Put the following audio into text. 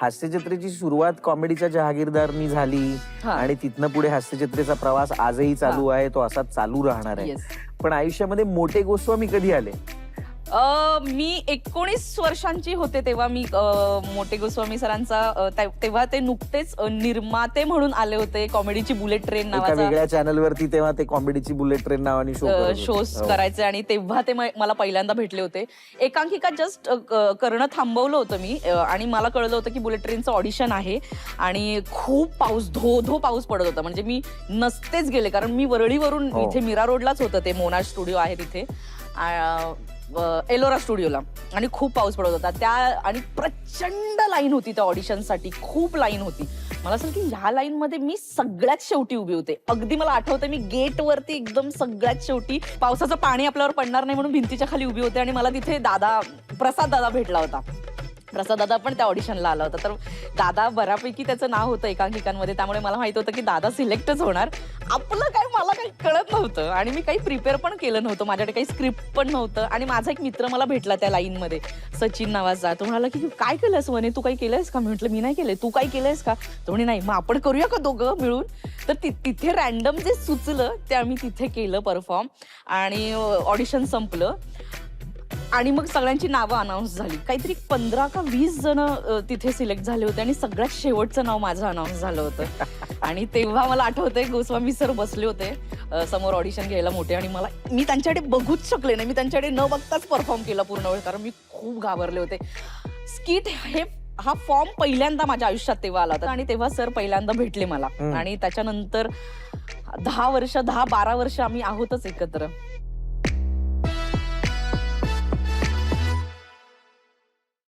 हास्यचित्रेची सुरुवात कॉमेडीच्या जहागीरदारनी झाली हा. आणि तिथनं पुढे हास्यचित्रेचा प्रवास आजही चालू आहे तो असाच चालू राहणार आहे Yes. पण आयुष्यामध्ये मोठे गोस्वामी कधी आले अ, मी एकोणीस वर्षांची होते तेव्हा मी अ, मोठे गोस्वामी सरांचा अ, त्या- तेव्हा ते नुकतेच अ, निर्माते म्हणून आले होते कॉमेडीची बुलेट ट्रेन एका नावाचा. वेगळ्या चॅनल वरती तेव्हा ते कॉमेडीची बुलेट ट्रेन नावाने शो शोज करायचे आणि तेव्हा ते म- मला पहिल्यांदा भेटले होते. एकांकिका जस्ट करणं थांबवलं होतं मी अ, आणि मला कळलं होतं की बुलेट ट्रेनचं ऑडिशन आहे आणि खूप पाऊस धो धो पाऊस पडत होता. म्हणजे मी नसतेच गेले कारण मी वरळीवरून हो. इथे मीरा रोडलाच होतं ते मोना स्टुडिओ आहे तिथे. आ, एलोरा स्टुडिओला. आणि खूप पाऊस पडत होता. त्या आणि प्रचंड लाईन होती त्या ऑडिशनसाठी. खूप लाईन होती. मला असं की ह्या लाईनमध्ये मी सगळ्यात शेवटी उभी होते. अगदी मला आठवतं मी गेटवरती एकदम सगळ्यात शेवटी पावसाचं पाणी आपल्यावर पडणार नाही म्हणून भिंतीच्या खाली उभी होते आणि मला तिथे दादा प्रसाद दादा भेटला होता. दादा पण त्या ऑडिशनला आला होता. तर दादा बऱ्यापैकी त्याचं नाव होतं एकांकिकांमध्ये त्यामुळे मला माहीत होतं की दादा सिलेक्टच होणार. आपलं काय मला काही कळत नव्हतं. आणि मी काही प्रिपेअर पण केलं नव्हतं. माझ्याकडे काही स्क्रिप्ट पण नव्हतं. आणि माझा एक मित्र मला भेटला त्या लाईनमध्ये. सचिन नावाचा. तो म्हणाला की काय केलंस म्हणे तू काही केलंयस का? मी म्हटलं मी नाही केलंय. तू काही केलंयस का? तो म्हणे नाही. मग आपण करूया का दोघं मिळून? तर ति- तिथे रॅन्डम जे सुचलं ते आम्ही तिथे केलं परफॉर्म आणि ऑडिशन संपलं. आणि मग सगळ्यांची नावं अनाऊन्स झाली. काहीतरी पंधरा का वीस जण तिथे सिलेक्ट झाले होते आणि सगळ्यात शेवटचं नाव माझं अनाऊन्स झालं होतं. आणि तेव्हा मला आठवतंय गोस्वामी सर बसले होते समोर ऑडिशन घ्यायला मोठे आणि मला मी त्यांच्याकडे बघूच शकले नाही. मी त्यांच्याकडे न बघताच परफॉर्म केला पूर्ण वेळ कारण मी खूप घाबरले होते. स्किट हे हा फॉर्म पहिल्यांदा माझ्या आयुष्यात तेव्हा आला होता. आणि तेव्हा सर पहिल्यांदा भेटले मला. आणि त्याच्यानंतर दहा वर्ष दहा बारा वर्ष आम्ही आहोतच एकत्र.